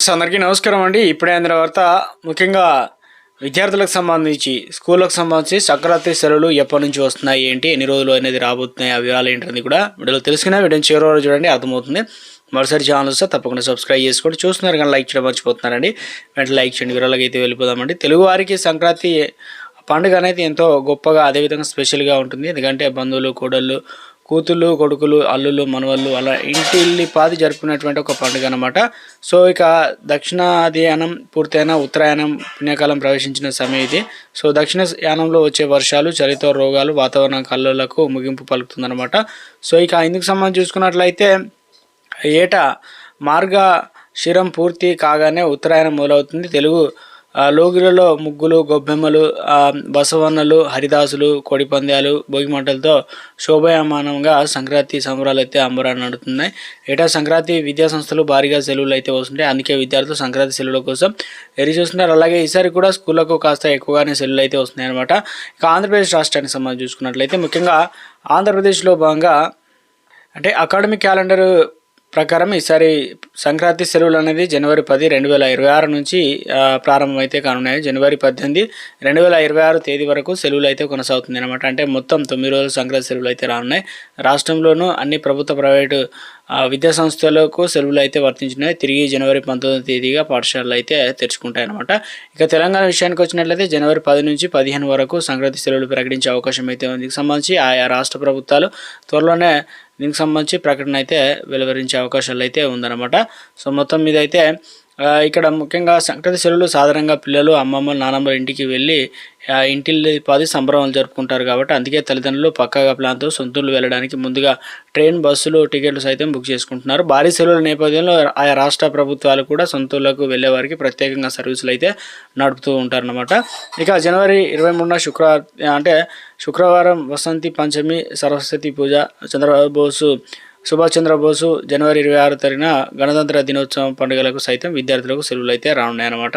అందరికీ నమస్కారం అండి. ఇప్పుడే అందిన వార్త ముఖ్యంగా విద్యార్థులకు సంబంధించి స్కూళ్ళకు సంబంధించి సంక్రాంతి సెలవులు ఎప్పటి నుంచి వస్తున్నాయి ఏంటి ఎన్ని రోజులు అనేది రాబోతున్నాయి ఆ వివరాలు ఏంటనేది కూడా వీడియోలో తెలుసుకున్నా. వీడియో చివరి వరకు చూడండి అర్థమవుతుంది. మరోసారి ఛానల్ వస్తే తప్పకుండా సబ్స్క్రైబ్ చేసుకోండి. చూస్తున్నారు కానీ లైక్ చేయడం మర్చిపోతున్నారండి. వెంటనే లైక్ చేయండి. వివరాలకి అయితే వెళ్ళిపోదామండి. తెలుగు వారికి సంక్రాంతి పండుగ అనేది ఎంతో గొప్పగా అదేవిధంగా స్పెషల్గా ఉంటుంది. ఎందుకంటే బంధువులు కూడళ్ళు కూతుళ్ళు కొడుకులు అల్లులు మనవళ్ళు అలా ఇంటిల్లి పాది జరుపుకునేటువంటి ఒక పండుగ అనమాట సో ఇక దక్షిణాధ్యానం పూర్తయిన ఉత్తరాయణం పుణ్యకాలం ప్రవేశించిన సమయం ఇది. సో దక్షిణ యానంలో వచ్చే వర్షాలు చలితో రోగాలు వాతావరణ కల్లులకు ముగింపు పలుకుతుందనమాట సో ఇక ఇందుకు సంబంధించి చూసుకున్నట్లయితే ఏటా మార్గ శిరం పూర్తి కాగానే ఉత్తరాయణం మొదలవుతుంది. తెలుగు లోగిలలో ముగ్గులు గొబ్బెమ్మలు ఆ, బసవన్నలు హరిదాసులు కోడిపందాలు భోగిమంటలతో శోభాయమానంగా సంక్రాంతి సంబరాలు అయితే అంబరాన్ని నడుతున్నాయి ఏటా సంక్రాంతి విద్యా సంస్థలు భారీగా సెలవులు అయితే వస్తుంటాయి. అందుకే విద్యార్థులు సంక్రాంతి సెలవుల కోసం ఎరి చూస్తున్నారు అలాగే ఈసారి కూడా స్కూళ్ళకు కాస్త ఎక్కువగానే సెలవులు అయితే వస్తున్నాయి అనమాట ఇక ఆంధ్రప్రదేశ్ రాష్ట్రానికి సంబంధించి చూసుకున్నట్లయితే ముఖ్యంగా ఆంధ్రప్రదేశ్లో భాగంగా అంటే అకాడమిక్ క్యాలెండర్ ప్రకారం ఈసారి సంక్రాంతి సెలవులు అనేది జనవరి పది రెండు వేల ఇరవై ఆరు నుంచి ప్రారంభమైతే కానున్నాయి. జనవరి పద్దెనిమిది రెండు వేల ఇరవై ఆరు తేదీ వరకు సెలవులు అయితే కొనసాగుతుంది అనమాట అంటే మొత్తం తొమ్మిది రోజులు సంక్రాంతి సెలవులు అయితే రానున్నాయి. రాష్ట్రంలోనూ అన్ని ప్రభుత్వ ప్రైవేటు విద్యా సంస్థలకు సెలవులు అయితే వర్తించినాయి. తిరిగి జనవరి పంతొమ్మిది తేదీగా పాఠశాలలు అయితే తెరుచుకుంటాయన్నమాట ఇక తెలంగాణ విషయానికి వచ్చినట్లయితే జనవరి పది నుంచి పదిహేను వరకు సంక్రాంతి సెలవులు ప్రకటించే అవకాశం అయితే ఉంది. సంబంధించి ఆయా రాష్ట్ర ప్రభుత్వాలు త్వరలోనే దీనికి సంబంధించి ప్రకటన అయితే వెలువరించే అవకాశాలు అయితే ఉందన్నమాట. సో మొత్తం మీద అయితే ఇక్కడ ముఖ్యంగా సంక్రాంతి సెలవులు సాధారణంగా పిల్లలు అమ్మమ్మలు నానమ్మల ఇంటికి వెళ్ళి ఆ, ఇంటిల్లి పాది సంబరాలు జరుపుకుంటారు కాబట్టి అందుకే తల్లిదండ్రులు పక్కాగా ప్లాన్తో సొంతూళ్ళు వెళ్ళడానికి ముందుగా ట్రైన్ బస్సులు టికెట్లు సైతం బుక్ చేసుకుంటున్నారు. భారీ సెలవుల నేపథ్యంలో ఆయా రాష్ట్ర ప్రభుత్వాలు కూడా సొంతూళ్ళకు వెళ్ళే వారికి ప్రత్యేకంగా సర్వీసులు అయితే నడుపుతూ ఉంటారన్నమాట. ఇక జనవరి ఇరవై మూడున శుక్రవారం అంటే శుక్రవారం వసంతి పంచమి సరస్వతి పూజ చంద్రబాబు బోసు సుభాష్ చంద్రబోసు జనవరి ఇరవై ఆరు తరిన గణతంత్ర దినోత్సవం పండుగలకు సైతం విద్యార్థులకు సెలవులు అయితే రానున్నాయన్నమాట.